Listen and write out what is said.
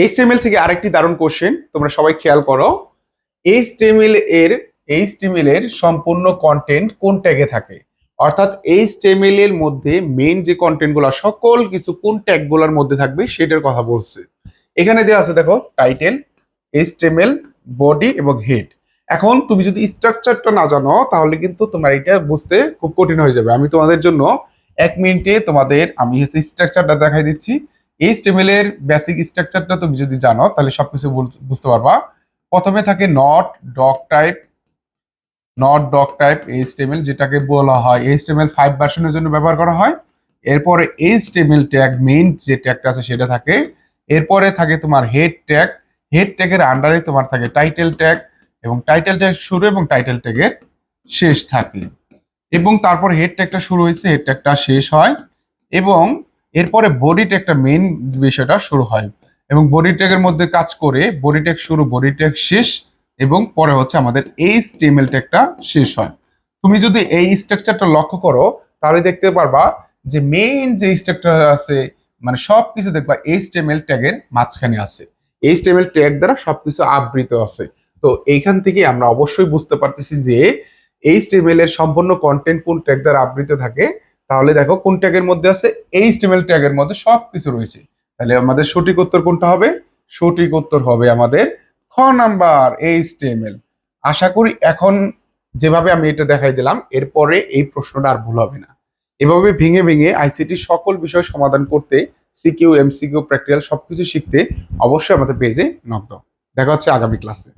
HTML থেকে আরেকটি দারুণ কোশ্চেন তোমরা সবাই খেয়াল করো। এইচটিএমএল এর এইচটিএমএল এর সম্পূর্ণ কন্টেন্ট কোন ট্যাগে থাকে? অর্থাৎ এইচটিএমএল এর মধ্যে মেইন যে কন্টেন্টগুলো সকল কিছু কোন ট্যাগগুলোর মধ্যে থাকবে সেটার কথা বলছে। এখানে দেওয়া আছে, দেখো টাইটেল এইচটিএমএল বডি এবং হেড এখন তুমি যদি স্ট্রাকচারটা না জানো, তাহলে কিন্তু তোমার এটা বুঝতে খুব কঠিন হয়ে যাবে। আমি তোমাদের জন্য এক মিনিটে তোমাদের, আমি হচ্ছে স্ট্রাকচারটা দেখাই দিচ্ছি। এইচটিএমএল স্টেমেলের বেসিক স্ট্রাকচারটা তুমি যদি জানো, তাহলে সবকিছু বুঝ- বুঝতে পারবা। প্রথমে থাকে not doc type not doc type এই স্টেমেল যেটাকে বলা হয় এই স্টেমেল ফাইভ ভার্সনের জন্য ব্যবহার করা হয়। এরপরে এই স্টেমেল ট্যাগ মেইন যে ট্যাগটা আছে সেটা থাকে। এরপরে থাকে তোমার হেড ট্যাগ হেড ট্যাগের আন্ডারে তোমার থাকে টাইটেল ট্যাগ এবং টাইটেল ট্যাগ শুরু এবং টাইটেল ট্যাগের শেষ থাকে। এবং তারপর হেড ট্যাগটা শুরু হয়েছে হেড ট্যাগটা শেষ হয়। এবং এরপরে বডি ট্যাগটা মেইন বিষয়টা শুরু হয়। এবং বডি ট্যাগের মধ্যে কাজ করে বডি ট্যাগ শুরু বডি ট্যাগ শেষ এবং পরে হচ্ছে আমাদের এইচ টিএমএল ট্যাগটা শেষ হয়। তুমি যদি এই স্ট্রাকচারটা লক্ষ্য করো, তাহলে দেখতে পারবা যে মেইন যে স্ট্রাকচার আছে মানে সবকিছু দেখবা এইচ টিএমএল ট্যাগের মাঝখানে আছে। এইচ টিএমএল ট্যাগ দ্বারা সবকিছু আবৃত আছে। তো এইখান থেকে আমরা অবশ্যই বুঝতে পারতেছি যে এইচ টিএমএল এর সম্পূর্ণ কন্টেন্ট কোন ট্যাগ দ্বারা আবৃত থাকে তাহলে দেখো কোন ট্যাগের মধ্যে আছে এইচ টিএমএল ট্যাগের মধ্যে সবকিছু রয়েছে। তাহলে আমাদের সঠিক উত্তর কোনটা হবে? সঠিক উত্তর হবে আমাদের খ নাম্বার এইচটিএমএল আশা করি এখন যেভাবে আমি এটা দেখাই দিলাম, এরপরে এই প্রশ্নটা আর ভুল হবে না। এভাবে ভেঙে ভেঙে আইসিটি সকল বিষয় সমাধান করতে সিকিউ এমসিকিউ প্র্যাকটিক্যাল সবকিছু শিখতে অবশ্যই আমাদের পেজে দাও দেখা হচ্ছে আগামী ক্লাসে